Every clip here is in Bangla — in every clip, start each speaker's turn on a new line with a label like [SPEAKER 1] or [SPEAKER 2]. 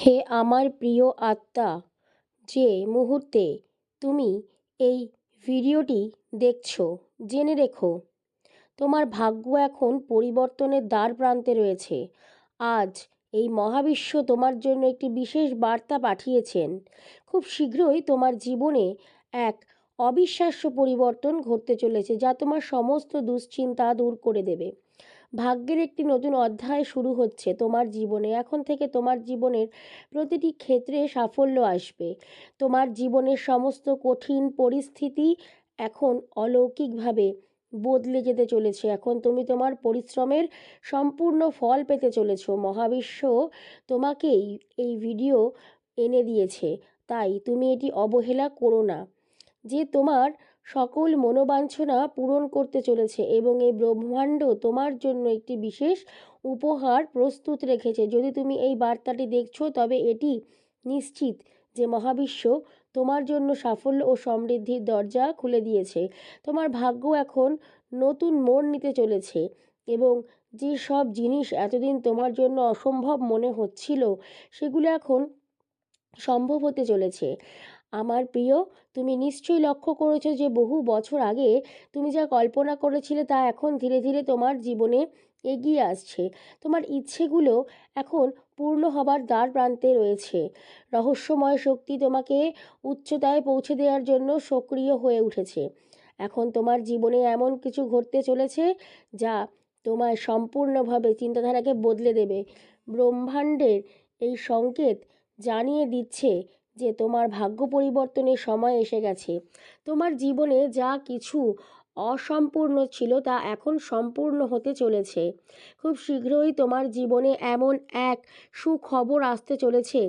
[SPEAKER 1] হে আমার প্রিয় আত্মা, যে মুহূর্তে তুমি এই ভিডিওটি দেখছ, জেনে রেখো। তোমার ভাগ্য এখন পরিবর্তনের দ্বার প্রান্তে রয়েছে। আজ এই মহাবিশ্ব তোমার জন্য একটি বিশেষ বার্তা পাঠিয়েছেন। খুব শীঘ্রই তোমার জীবনে এক অবিশ্বাস্য পরিবর্তন ঘটতে চলেছে, যা তোমার সমস্ত দুশ্চিন্তা দূর করে দেবে। ভাগ্যের একটি নতুন অধ্যায় শুরু হচ্ছে তোমার জীবনে। এখন থেকে তোমার জীবনের প্রতিটি ক্ষেত্রে সাফল্য আসবে। তোমার জীবনের সমস্ত কঠিন পরিস্থিতি এখন অলৌকিকভাবে বদলে যেতে চলেছে। এখন তুমি তোমার পরিশ্রমের সম্পূর্ণ ফল পেতে চলেছ। মহাবিশ্ব তোমাকেই এই ভিডিও এনে দিয়েছে। তাই তুমি এটি অবহেলা করো না। যে তোমার সকল মনোবাঞ্ছনা পূরণ করতে চলেছে এবং এই ব্রহ্মাণ্ড তোমার জন্য একটি বিশেষ উপহার প্রস্তুত রেখেছে। যদি তুমি এই বার্তাটি দেখছ, তবে এটি নিশ্চিত যে মহাবিশ্ব তোমার জন্য সাফল্য ও সমৃদ্ধির দরজা খুলে দিয়েছে। তোমার ভাগ্য এখন নতুন মোড় নিতে চলেছে এবং যে সব জিনিস এতদিন তোমার জন্য অসম্ভব মনে হচ্ছিল, সেগুলো এখন সম্ভব হতে চলেছে। আমার প্রিয়, তুমি নিশ্চয়ই লক্ষ্য করেছ যে বহু বছর আগে তুমি যা কল্পনা করেছিলে তা এখন ধীরে ধীরে তোমার জীবনে এগিয়ে আসছে। তোমার ইচ্ছেগুলো এখন পূর্ণ হবার দ্বার প্রান্তে রয়েছে। রহস্যময় শক্তি তোমাকে উচ্চতায় পৌঁছে দেওয়ার জন্য সক্রিয় হয়ে উঠেছে। এখন তোমার জীবনে এমন কিছু ঘটতে চলেছে যা তোমায় সম্পূর্ণভাবে চিন্তাধারাকে বদলে দেবে। ব্রহ্মাণ্ডের এই সংকেত জানিয়ে দিচ্ছে যে তোমার ভাগ্য পরিবর্তনের সময় এসে গেছে। তোমার জীবনে যা কিছু অসম্পূর্ণ ছিল তা এখন সম্পূর্ণ হতে চলেছে। খুব শীঘ্রই তোমার জীবনে এমন এক সুখবর আসতে চলেছে,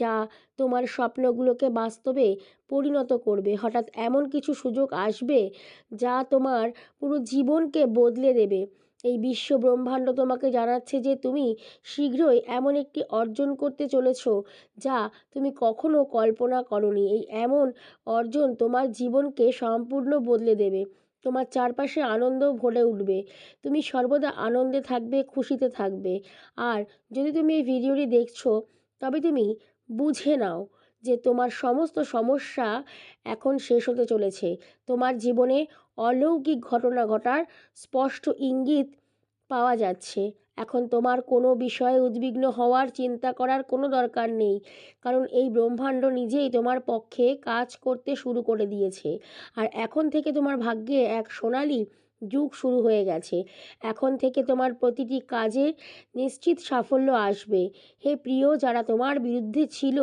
[SPEAKER 1] যা তোমার স্বপ্নগুলোকে বাস্তবে পরিণত করবে। হঠাৎ এমন কিছু সুযোগ আসবে, যা তোমার পুরো জীবনকে বদলে দেবে। এই বিশ্ব ব্রহ্মাণ্ড তোমাকে জানাচ্ছে যে তুমি শীঘ্রই এমন একটি অর্জন করতে চলেছ যা তুমি কখনো কল্পনা করনি। এই এমন অর্জন তোমার জীবনকে সম্পূর্ণ বদলে দেবে। তোমার চারপাশে আনন্দ ভরে উঠবে। তুমি সর্বদা আনন্দে থাকবে, খুশিতে থাকবে। আর যদি তুমি এই ভিডিওটি দেখছ, তবে তুমি বুঝে নাও যে তোমার সমস্ত সমস্যা এখন শেষ হতে চলেছে। তোমার জীবনে অলৌকিক ঘটনা ঘটার স্পষ্ট ইঙ্গিত পাওয়া যাচ্ছে। এখন তোমার কোনো বিষয়ে উদ্বিগ্ন হওয়ার চিন্তা করার কোনো দরকার নেই, কারণ এই ব্রহ্মাণ্ড নিজেই তোমার পক্ষে কাজ করতে শুরু করে দিয়েছে। আর এখন থেকে তোমার ভাগ্যে এক সোনালি যুগ শুরু হয়ে গেছে। এখন থেকে তোমার প্রতিটি কাজে নিশ্চিত সাফল্য আসবে। হে প্রিয়, যারা তোমার বিরুদ্ধে ছিল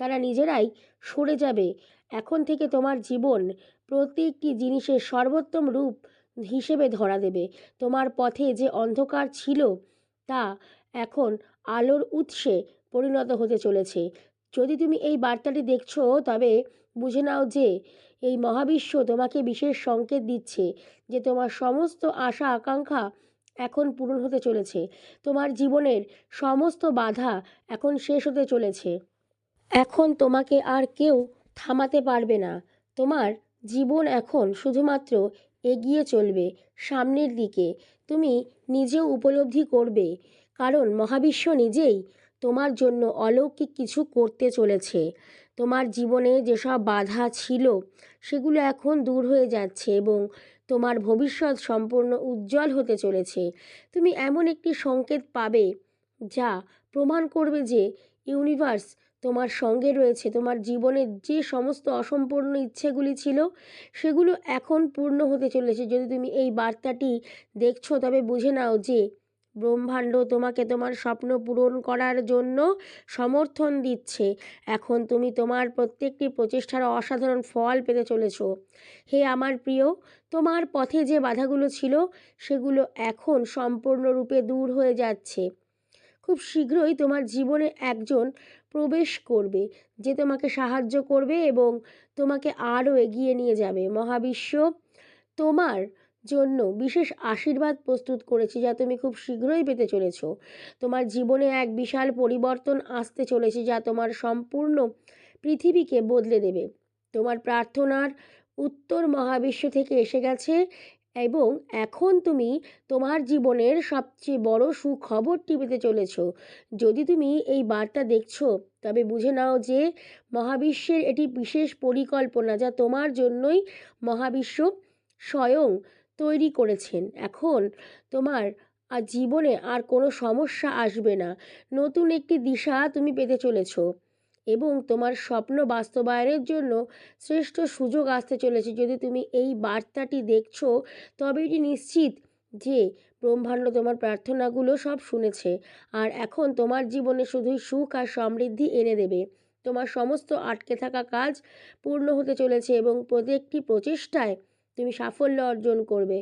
[SPEAKER 1] তারা নিজেরাই সরে যাবে। এখন থেকে তোমার জীবন প্রত্যেকটি জিনিসের সর্বোত্তম রূপ হিসেবে ধরা দেবে। তোমার পথে যে অন্ধকার ছিল, তা এখন আলোর উৎসে পরিণত হতে চলেছে। যদি তুমি এই বার্তাটি দেখছ, তবে বুঝে নাও যে এই মহাবিশ্ব তোমাকে বিশেষ সংকেত দিচ্ছে যে তোমার সমস্ত আশা, আকাঙ্ক্ষা এখন পূরণ হতে চলেছে। তোমার জীবনের সমস্ত বাধা এখন শেষ হতে চলেছে। এখন তোমাকে আর কেউ থামাতে পারবে না। তোমার জীবন এখন শুধুমাত্র এগিয়ে চলবে সামনের দিকে। তুমি নিজেও উপলব্ধি করবে, কারণ মহাবিশ্ব নিজেই তোমার জন্য অলৌকিক কিছু করতে চলেছে। তোমার জীবনে যেসব বাধা ছিল, সেগুলো এখন দূর হয়ে যাচ্ছে এবং তোমার ভবিষ্যৎ সম্পূর্ণ উজ্জ্বল হতে চলেছে। তুমি এমন একটি সংকেত পাবে, যা প্রমাণ করবে যে ইউনিভার্স তোমার সঙ্গে রয়েছে, তোমার জীবনের যে সমস্ত অসম্পূর্ণ ইচ্ছেগুলি ছিল, সেগুলো এখন পূর্ণ হতে চলেছে। যদি তুমি এই বার্তাটি দেখছ, তবে বুঝে নাও যে ব্রহ্মাণ্ড তোমাকে তোমার স্বপ্ন পূরণ করার জন্য সমর্থন দিচ্ছে। এখন তুমি তোমার প্রত্যেকটি প্রচেষ্টার অসাধারণ ফল পেতে চলেছ। হে আমার প্রিয়, তোমার পথে যে বাধাগুলো ছিল, সেগুলো এখন সম্পূর্ণরূপে দূর হয়ে যাচ্ছে। খুব শীঘ্রই তোমার জীবনে একজন প্রবেশ করবে, যে তোমাকে সাহায্য করবে এবং তোমাকে আরও এগিয়ে নিয়ে যাবে। মহাবিশ্ব, তোমার জন্য বিশেষ আশীর্বাদ প্রস্তুত করেছি যা তুমি খুব শীঘ্রই পেতে চলেছ। তোমার জীবনে এক বিশাল পরিবর্তন আসতে চলেছে যা তোমার সম্পূর্ণ পৃথিবীকে বদলে দেবে। তোমার প্রার্থনার উত্তর মহাবিশ্ব থেকে এসে গেছে এবং এখন তুমি তোমার জীবনের সবচেয়ে বড় সুখবরটি পেতে চলেছ। যদি তুমি এই বার্তা দেখছ, তবে বুঝে নাও যে মহাবিশ্বের এটি বিশেষ পরিকল্পনা যা তোমার জন্যই মহাবিশ্ব স্বয়ং তৈরি করেছেন। এখন তোমার আর জীবনে আর কোনো সমস্যা আসবে না। নতুন একটি দিশা তুমি পেতে চলেছ। এবং তোমার স্বপ্ন বাস্তবায়নের জন্য শ্রেষ্ঠ সুযোগ আসতে চলেছে। যদি তুমি এই বার্তাটি দেখছ, তবে এটি নিশ্চিত যে ব্রহ্মাণ্ড তোমার প্রার্থনাগুলো সব শুনেছে আর এখন তোমার জীবনে শুধুই সুখ আর সমৃদ্ধি এনে দেবে। তোমার সমস্ত আটকে থাকা কাজ পূর্ণ হতে চলেছে এবং প্রত্যেকটি প্রচেষ্টায় তুমি সাফল্য অর্জন করবে।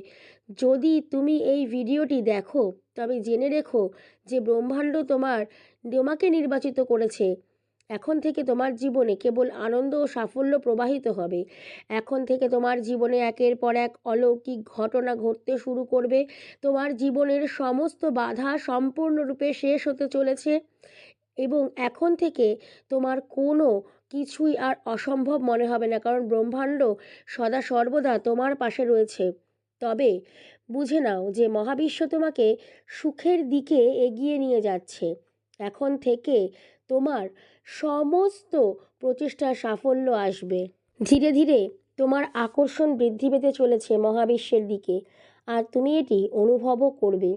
[SPEAKER 1] যদি তুমি এই ভিডিওটি দেখো, তবে জেনে রেখো যে ব্রহ্মাণ্ড তোমার তোমাকে নির্বাচিত করেছে। এখন থেকে তোমার জীবনে কেবল আনন্দ ও সাফল্য প্রবাহিত হবে। এখন থেকে তোমার জীবনে একের পর এক অলৌকিক ঘটনা ঘটতে শুরু করবে। তোমার জীবনের সমস্ত বাধা সম্পূর্ণরূপে শেষ হতে চলেছে। এবং এখন থেকে তোমার কোনো কিছুই আর অসম্ভব মনে হবে না, কারণ ব্রহ্মাণ্ড সদা সর্বদা তোমার পাশে রয়েছে। তবে বুঝে নাও যে মহাবিশ্ব তোমাকে সুখের দিকে এগিয়ে নিয়ে যাচ্ছে। এখন থেকে তোমার সমস্ত প্রচেষ্টার সাফল্য আসবে। ধীরে ধীরে তোমার আকর্ষণ বৃদ্ধি পেতে চলেছে মহাবিশ্বের দিকে, আর তুমি এটি অনুভবও করবে।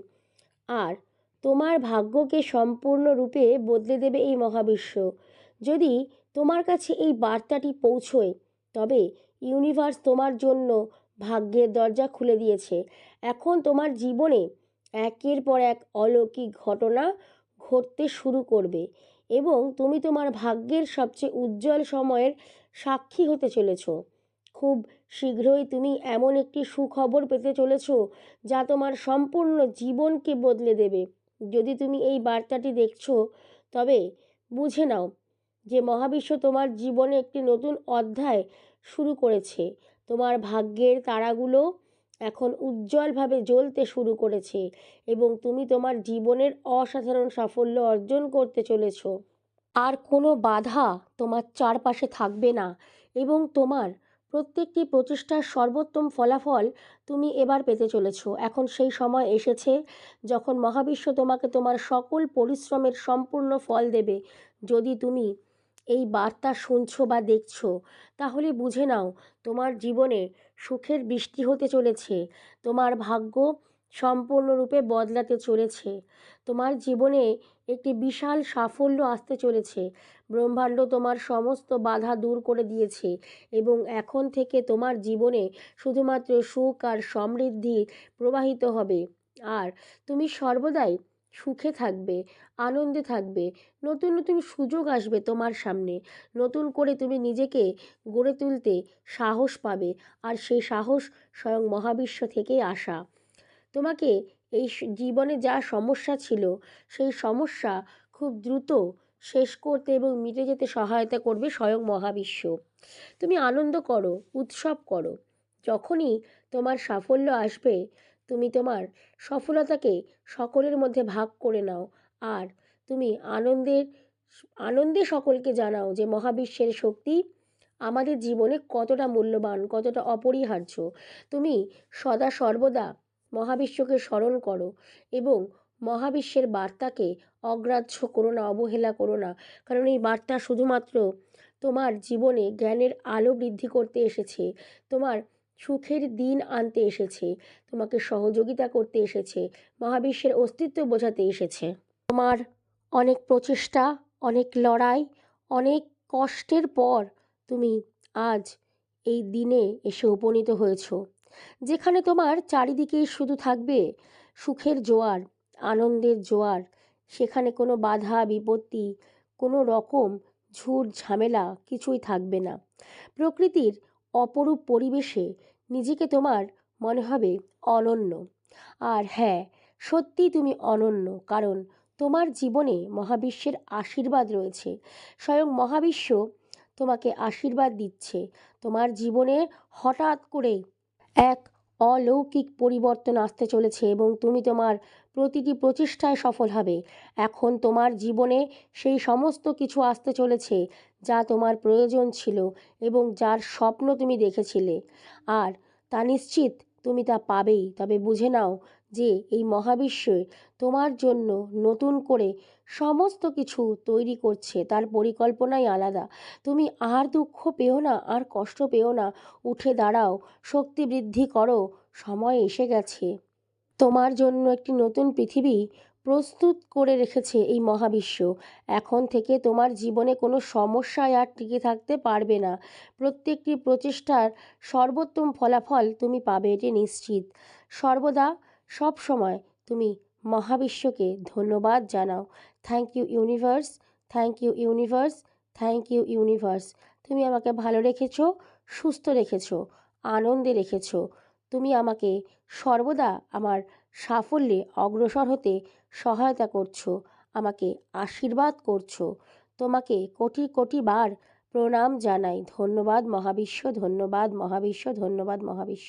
[SPEAKER 1] আর তোমার ভাগ্যকে সম্পূর্ণরূপে বদলে দেবে এই মহাবিশ্ব। যদি তোমার কাছে এই বার্তাটি পৌঁছয়, তবে ইউনিভার্স তোমার জন্য ভাগ্যের দরজা খুলে দিয়েছে। এখন তোমার জীবনে একের পর এক অলৌকিক ঘটনা ঘটতে শুরু করবে। এবং তুমি তোমার ভাগ্যের সবচেয়ে উজ্জ্বল সময়ের সাক্ষী হতে চলেছ। খুব শীঘ্রই তুমি এমন একটি সুখবর পেতে চলেছ যা তোমার সম্পূর্ণ জীবনকে বদলে দেবে। যদি তুমি এই বার্তাটি দেখছ, তবে বুঝে নাও যে মহাবিশ্ব তোমার জীবনে একটি নতুন অধ্যায় শুরু করেছে। তোমার ভাগ্যের তারাগুলো এখন উজ্জ্বলভাবে জ্বলতে শুরু করেছে এবং তুমি তোমার জীবনের অসাধারণ সাফল্য অর্জন করতে চলেছ। আর কোনো বাধা তোমার চারপাশে থাকবে না এবং তোমার প্রত্যেকটি প্রচেষ্টার সর্বোত্তম ফলাফল তুমি এবার পেতে চলেছ। এখন সেই সময় এসেছে যখন মহাবিশ্ব তোমাকে তোমার সকল পরিশ্রমের সম্পূর্ণ ফল দেবে। যদি তুমি এই বার্তা শুনছো বা দেখছ, তাহলে বুঝে নাও তোমার জীবনে সুখের বৃষ্টি হতে চলেছে। তোমার ভাগ্য সম্পূর্ণরূপে বদলাতে চলেছে। তোমার জীবনে একটি বিশাল সাফল্য আসতে চলেছে। ব্রহ্মাণ্ড তোমার সমস্ত বাধা দূর করে দিয়েছে এবং এখন থেকে তোমার জীবনে শুধুমাত্র সুখ আর সমৃদ্ধি প্রবাহিত হবে। আর তুমি সর্বদাই সুখে থাকবে, আনন্দে থাকবে, নতুন নতুন সুযোগ আসবে তোমার সামনে। নতুন করে তুমি নিজেকে গড়ে তুলতে সাহস পাবে আর সেই সাহস স্বয়ং মহাবিশ্ব থেকেই আসা। তোমাকে এই জীবনে যা সমস্যা ছিল, সেই সমস্যা খুব দ্রুত শেষ করতে এবং মিটে যেতে সহায়তা করবে স্বয়ং মহাবিশ্ব। তুমি আনন্দ করো, উৎসব করো। যখনই তোমার সাফল্য আসবে তুমি তোমার সফলতাকে সকলের মধ্যে ভাগ করে নাও। আর তুমি আনন্দের, আনন্দে সকলকে জানাও যে মহাবিশ্বের শক্তি আমাদের জীবনে কতটা মূল্যবান, কতটা অপরিহার্য। তুমি সদা সর্বদা মহাবিশ্বকে স্মরণ করো এবং মহাবিশ্বের বার্তাকে অগ্রাহ্য করো না, অবহেলা করো না। কারণ এই বার্তা শুধুমাত্র তোমার জীবনে জ্ঞানের আলো বৃদ্ধি করতে এসেছে। তোমার সুখের দিন আনতে এসেছে, তোমাকে সহযোগিতা করতে এসেছে, মহাবিশ্বের অস্তিত্ব বোঝাতে এসেছে। তোমার অনেক প্রচেষ্টা, অনেক লড়াই, অনেক কষ্টের পর তুমি আজ এই দিনে এসে উপনীত হয়েছ, যেখানে তোমার চারিদিকেই শুধু থাকবে সুখের জোয়ার, আনন্দের জোয়ার, সেখানে কোনো বাধা, বিপত্তি, কোনো রকম ঝুট, ঝামেলা কিছুই থাকবে না। প্রকৃতির অপরূপ পরিবেশে নিজেকে তোমার মনে হবে অনন্য। আর হ্যাঁ সত্যি তুমি অনন্য, কারণ তোমার জীবনে মহাবিশ্বের আশীর্বাদ রয়েছে। স্বয়ং মহাবিশ্ব তোমাকে আশীর্বাদ দিচ্ছে। তোমার জীবনে হঠাৎ করে এক অলৌকিক পরিবর্তন আসতে চলেছে এবং তুমি তোমার প্রতিটি প্রচেষ্টায় সফল হবে। এখন তোমার জীবনে সেই সমস্ত কিছু আসতে চলেছে যা তোমার প্রয়োজন ছিল এবং যার স্বপ্ন তুমি দেখেছিলে। আর তা নিশ্চিত তুমি তা পাবেই। তবে বুঝে নাও যে এই মহাবিশ্বে তোমার জন্য নতুন করে সমস্ত কিছু তৈরি করছে। তার পরিকল্পনাই আলাদা। তুমি আর দুঃখ পেও না, আর কষ্ট পেও না। উঠে দাঁড়াও, শক্তি বৃদ্ধি করো, সময় এসে গেছে। তোমার জন্য একটি নতুন পৃথিবী প্রস্তুত করে রেখেছে এই মহাবিশ্ব। এখন থেকে তোমার জীবনে কোনো সমস্যায় আর টিকে থাকতে পারবে না। প্রত্যেকটি প্রচেষ্টার সর্বোত্তম ফলাফল তুমি পাবে, এটি নিশ্চিত। সর্বদা সব সময় তুমি মহাবিশ্বকে ধন্যবাদ জানাও। Thank you universe thank you universe thank you universe তুমি আমাকে ভালো রেখেছো, সুস্থ রেখেছো, আনন্দে রেখেছো। তুমি আমাকে সর্বদা আমার সাফল্যে অগ্রসর হতে সহায়তা করছ, আমাকে আশীর্বাদ করছ। তোমাকে কোটি কোটি বার প্রণাম জানাই। ধন্যবাদ মহাবিশ্ব ধন্যবাদ মহাবিশ্ব ধন্যবাদ মহাবিশ্ব।